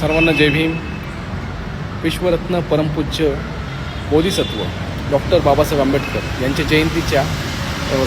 सर्वांना जय भीम. विश्वरत्न परमपूज्य बोधिसत्व डॉक्टर बाबासाहेब आंबेडकर यांच्या जयंतीच्या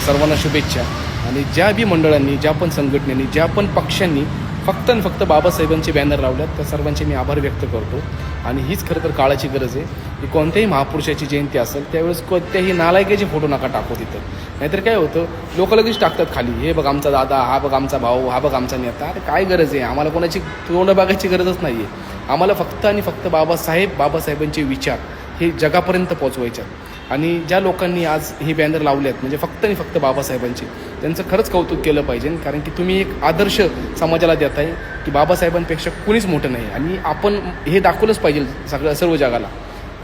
सर्वांना शुभेच्छा. आणि ज्या बी मंडळांनी ज्या पण संघटनेनी ज्या पण पक्षांनी फक्त आणि फक्त बाबासाहेबांचे बॅनर लावल्यात. त्या सर्वांचे मी आभार व्यक्त करतो. आणि हीच खरं तर काळाची गरज आहे की कोणत्याही महापुरुषाची जयंती असेल त्यावेळेस कोणत्याही नालायकाचे फोटो नका टाकू तिथं. नाहीतर काय होतं लोक लगेच टाकतात खाली हे बघ आमचा दादा हा बघ आमचा भाऊ हा बघ आमचा नेता. अरे काय गरज आहे? आम्हाला कोणाची तोंड बघायची गरजच नाही आहे आम्हाला फक्त आणि फक्त बाबासाहेब बाबासाहेबांचे विचार हे जगापर्यंत पोचवायच्या आणि ज्या लोकांनी आज हे बॅनर लावले आहेत म्हणजे फक्त आणि फक्त बाबासाहेबांचे त्यांचं खरंच कौतुक केलं पाहिजे कारण की तुम्ही एक आदर्श समाजाला देत आहे की बाबासाहेबांपेक्षा कुणीच मोठं नाही. आणि आपण हे दाखवलंच पाहिजे सगळं सर्व जगाला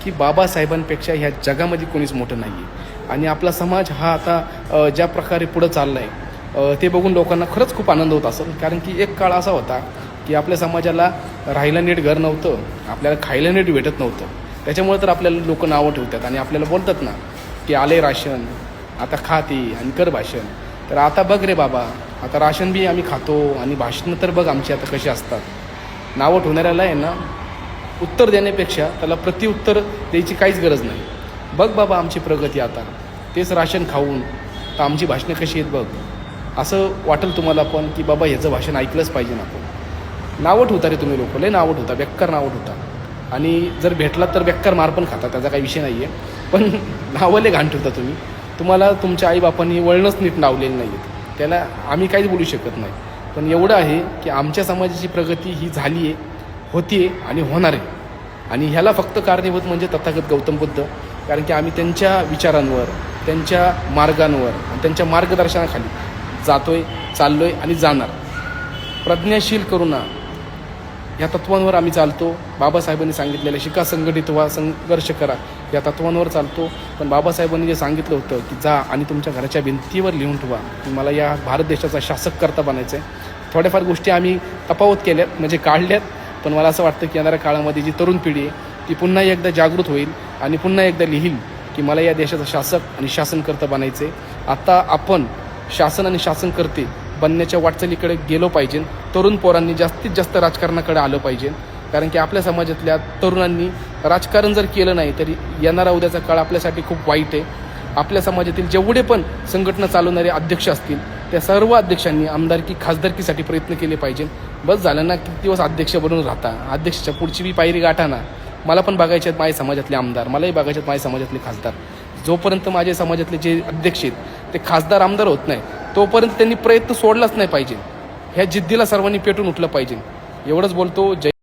की बाबासाहेबांपेक्षा ह्या जगामध्ये कोणीच मोठं नाही आहे आणि आपला समाज हा आता ज्या प्रकारे पुढं चालला आहे ते बघून लोकांना खरंच खूप आनंद होत असेल. कारण की एक काळ असा होता की आपल्या समाजाला राहायला नीट घर नव्हतं आपल्याला खायला नीट भेटत नव्हतं. त्याच्यामुळे तर आपल्याला लोक नावं ठेवतात आणि आपल्याला बोलतात ना की आले राशन आता खाते आणि कर भाषण. तर आता बघ रे बाबा आता राशन बी आम्ही खातो आणि भाषणं तर बघ आमची आता कशी असतात. नावं ठेवणाऱ्याला आहे ना उत्तर देण्यापेक्षा त्याला प्रतिउत्तर द्यायची काहीच गरज नाही. बघ बाबा आमची प्रगती आता. तेच राशन खाऊन तर आमची भाषणं कशी आहेत बघ. असं वाटेल तुम्हाला पण की बाबा ह्याचं भाषण ऐकलंच पाहिजे ना आपण. नावं ठेवता रे तुम्ही लोक लय नावं ठेवता बेक्कर नावं ठेवता. आणि जर भेटला तर बेक्कार मार पण खाता त्याचा काही विषय नाही आहे पण नावले घाण ठेवता तुम्ही. तुम्हाला तुमच्या आईबापांनी वळणच नीट लावलेलं नाही आहेत त्याला आम्ही काहीच बोलू शकत नाही. पण एवढं आहे की आमच्या समाजाची प्रगती ही झाली आहे होती आहे आणि होणार. आहे आणि ह्याला फक्त कारणीभूत म्हणजे तथागत गौतम बुद्ध. कारण की आम्ही त्यांच्या विचारांवर त्यांच्या मार्गांवर आणि त्यांच्या मार्गदर्शनाखाली जातोय चाललोय आणि जाणार. प्रज्ञाशील करुणा या तत्वांवर आम्ही चालतो. बाबासाहेबांनी सांगितलेलं शिका संघटित व्हा संघर्ष करा. या तत्वांवर चालतो. पण बाबासाहेबांनी जे सांगितलं होतं की जा आणि तुमच्या घराच्या भिंतीवर लिहून ठेवा. मला या भारत देशाचा शासक करता बनायचं आहे थोड्याफार गोष्टी आम्ही तफावत केल्यात म्हणजे काढल्यात. पण मला असं वाटतं की येणाऱ्या काळामध्ये जी तरुण पिढी आहे ती पुन्हा एकदा जागृत होईल आणि पुन्हा एकदा लिहील की मला या देशाचा शासक आणि शासनकर्ता बनायचे आता आपण शासन आणि शासनकर्ते बनण्याच्या वाटचालीकडे गेलो पाहिजे. तरुण पोरांनी जास्तीत जास्त राजकारणाकडे आलं पाहिजे. कारण की आपल्या समाजातल्या तरुणांनी राजकारण जर केलं नाही तरी येणारा उद्याचा काळ आपल्यासाठी खूप वाईट आहे. आपल्या समाजातील जेवढे पण संघटना चालवणारे अध्यक्ष असतील त्या सर्व अध्यक्षांनी आमदारकी खासदारकीसाठी प्रयत्न केले पाहिजे. बस झालं ना किती दिवस अध्यक्ष बनून राहता? अध्यक्षाच्या पुढची बी पायरी गाठा ना. मला पण बघायचे आहेत माझ्या समाजातले आमदार मलाही बघायचे आहेत माझ्या समाजातले खासदार. जोपर्यंत माझ्या समाजातले जे अध्यक्ष आहेत ते खासदार आमदार होत नाही तोपर्यंत त्यांनी प्रयत्न सोडलाच नाही पाहिजे. ह्या जिद्दीला सर्वांनी पेटून उठलं पाहिजे. एवढंच बोलतो. जय